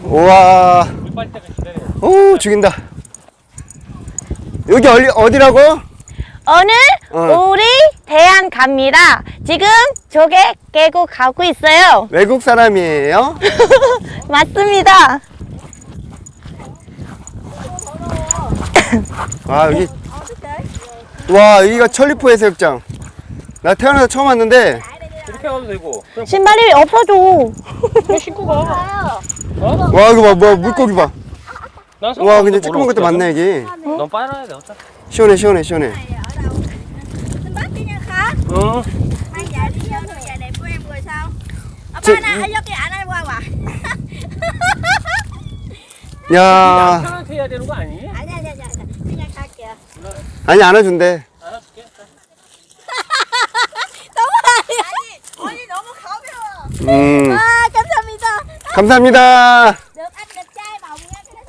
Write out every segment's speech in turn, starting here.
우와. 오, 죽인다. 여기 어디, 어디라고? 오늘 어. 우리 대안 갑니다. 지금 저게 계곡 가고 있어요. 외국 사람이에요? 맞습니다. 와, 여기. 와, 여기가 천리포 해수욕장. 나 태어나서 처음 왔는데, 이렇게 가도 되고. 그냥 신발이 없어져. 그냥 신고 가. 어? 와, 이거 봐, 뭐, 물고기 봐. 난 와, 근데 조그만 것도 많네, 여기. 넌 빨아야 돼, 어차피. 시원해, 시원해, 시원해. Xin bắt đi nha khá 응. Hai dạ đi vô người dạ đẹp của em rồi sao Ở Chị- ba nè, ở vô cái ảnh anh qua quả 야, 남편한테 해야 되는 거 아니? Ảnh nha, nha, nha, nha, khá kìa 아니, 안아준대. 알아줄게. Đúng rồi Ôi, 너무 가벼워 음, 아, 감사합니다 감사합니다.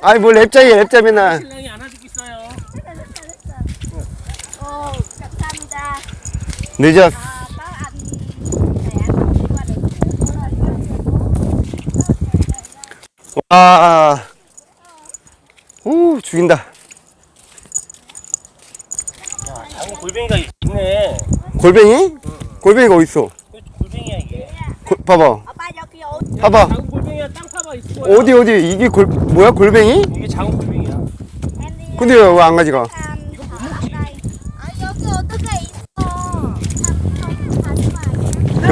아이, 뭘 랩자이야, 랩자이나. 신랑이 안아주겠어요. 됐어, 됐어 Ồ, 감사합니다 늦었어. qua được 와, 오, 죽인다. 야, 장에 골뱅이가 있네. 골뱅이? 골뱅이가 어딨어? 이거 골뱅이야, 이게. 골- 봐봐. Vô kia ổn 봐봐. 장은 골뱅이야, 땅 파봐, 있을 거야. 어디, 어디, 이게 골, 뭐야, 골뱅이? 이게 장은 골뱅이야. 근데 왜 안 가져가? thăm ở đây Ở vô kia 어떻게 있어 삼성 가지 마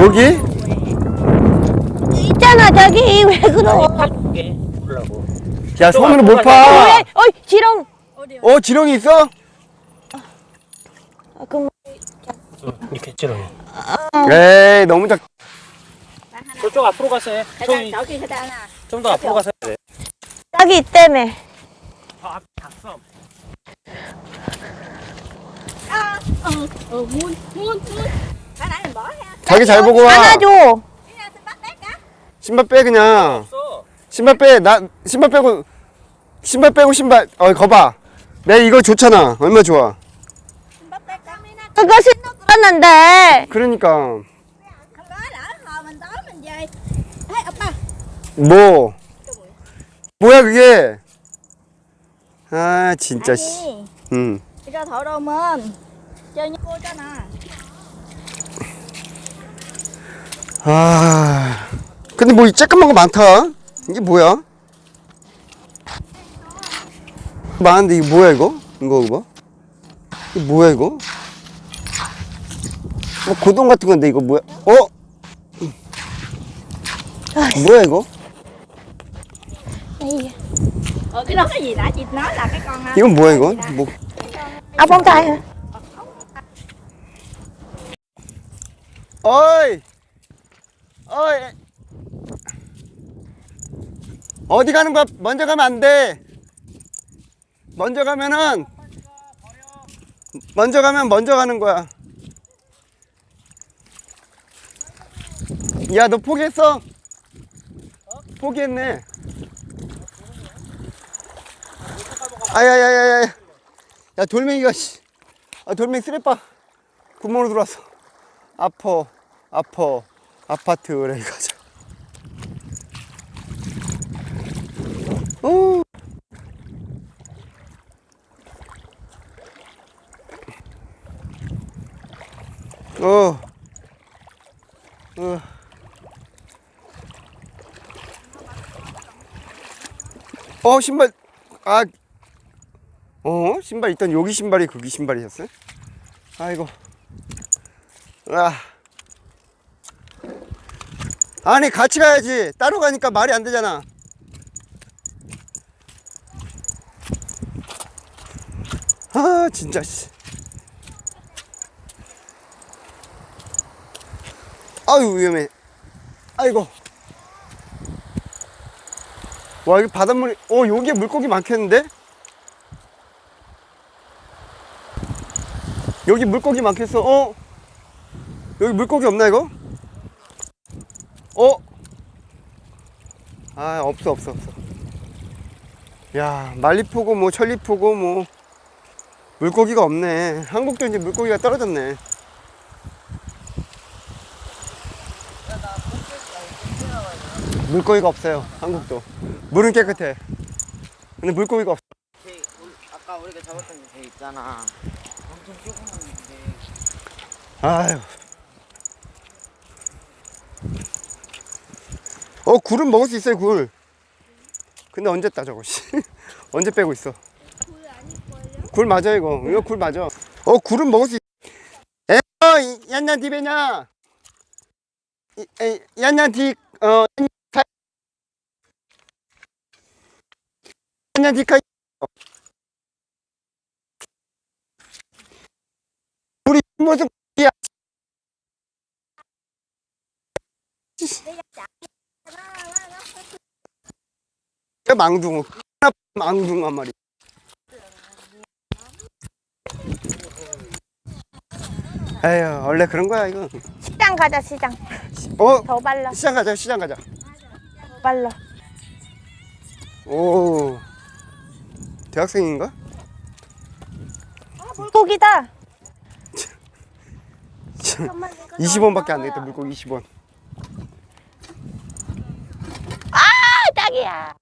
여기? 있잖아 저기 왜 그러? 파줄게. 보려고. 야, 손으로 못 파. 왜? 어이 지렁. 어, 지렁이 있어? 아, 그럼 응, 이렇게 찌렁이. 에이, 너무 작. 저쪽 앞으로 가서 해. 저기, kia sẽ nè 좀더 앞으로 가서 해야 돼. 딱이 있다며. 저 앞, 닭섬. à, ừ, ừ, muôn, muôn, muôn Cái nãy mình bỏ ha 자기 잘 보고 와. 안아줘. Bắt bé cả 신발 빼, 그냥. 없어. 신발 빼. 나, 신발 빼고, 신발 빼고 신발. 어, 거봐. 내 이거 좋잖아. 얼마 좋아. Bé cả 그거 신고 들었는데. 그러니까. 뭐. 뭐야, 그게. 아, 진짜, 씨. 아니 응. 이거 더러우면 cho nè 아. 근데 뭐, 이 쬐끄만 거 많다. 이게 뭐야? 많은데, 이게 뭐야, 이거? 이거, 이거? 이게 뭐야, 이거? 뭐, 고동 같은 건데, 이거 뭐야? 어? 뭐야, 이거? Ờ cái đó cái gì đã chị nói là cái con 이건 뭐야, 이건? 뭐, 아 뻥다. 어이! 어이! 어디 가는 거야? 먼저 가면 안 돼. 먼저 가면은, 먼저 가면 먼저 가는 거야. 야, 너 포기했어? 포기했네. 아야야야야. 야, 돌멩이가, 씨. 아, 돌멩이 쓰레빠. 구멍으로 들어왔어. 아퍼 아퍼 아파트 그래 가자 오. 어. 어. 어 신발 아 어? 신발 있던 여기 신발이 거기 신발이었어요? 아이고 아. 아니 같이 가야지 따로 가니까 말이 안 되잖아 아 진짜 씨 아유 위험해 아이고 와 여기 바닷물이 어 여기에 물고기 많겠는데 여기 물고기 많겠어? 어? 여기 물고기 없나 이거? 어? 아 없어 없어 없어. 야 말리포고 뭐 천리포고 뭐 물고기가 없네. 한국도 이제 물고기가 떨어졌네. 물고기가 없어요 한국도. 물은 깨끗해. 근데 물고기가 없어 아까 우리가 잡았던 개 있잖아. 아유 어 굴은 먹을 수 있어요 굴. 근데 언제 따 저거 씨. 언제 빼고 있어? 굴 맞아 이거. 이거 굴 맞아. 어 굴은 먹을 수 있... 에 얀얀 디베냐? 얀얀 디 어 얀얀 디카 우리 무슨 야? 야 망둥어. 망둥어 한 마리 에휴 원래 그런 거야 이거 시장 가자 시장. 어? 더 발라. 시장 가자 시장 가자. 더 발라. 오. 대학생인가? 물고기다 20원밖에 안 되겠다 물고기 20원. 아 딱이야.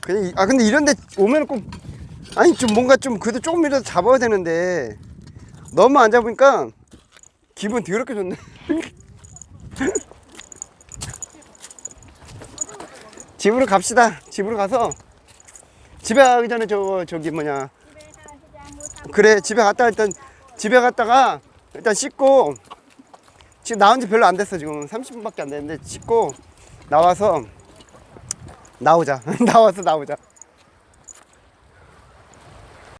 그냥 이- 아 근데 이런데 오면 꼭 아니 좀 뭔가 좀 그래도 조금이라도 잡아야 되는데 너무 안 잡으니까 기분 더럽게 좋네. 집으로 갑시다. 집으로 가서. 집에 가기 전에 저거 저기 뭐냐. 그래 집에 갔다 일단 집에 갔다가 일단 씻고 지금 나온 지 별로 안 됐어. 지금 30분밖에 안 됐는데 씻고 나와서 나오자. 나와서 나오자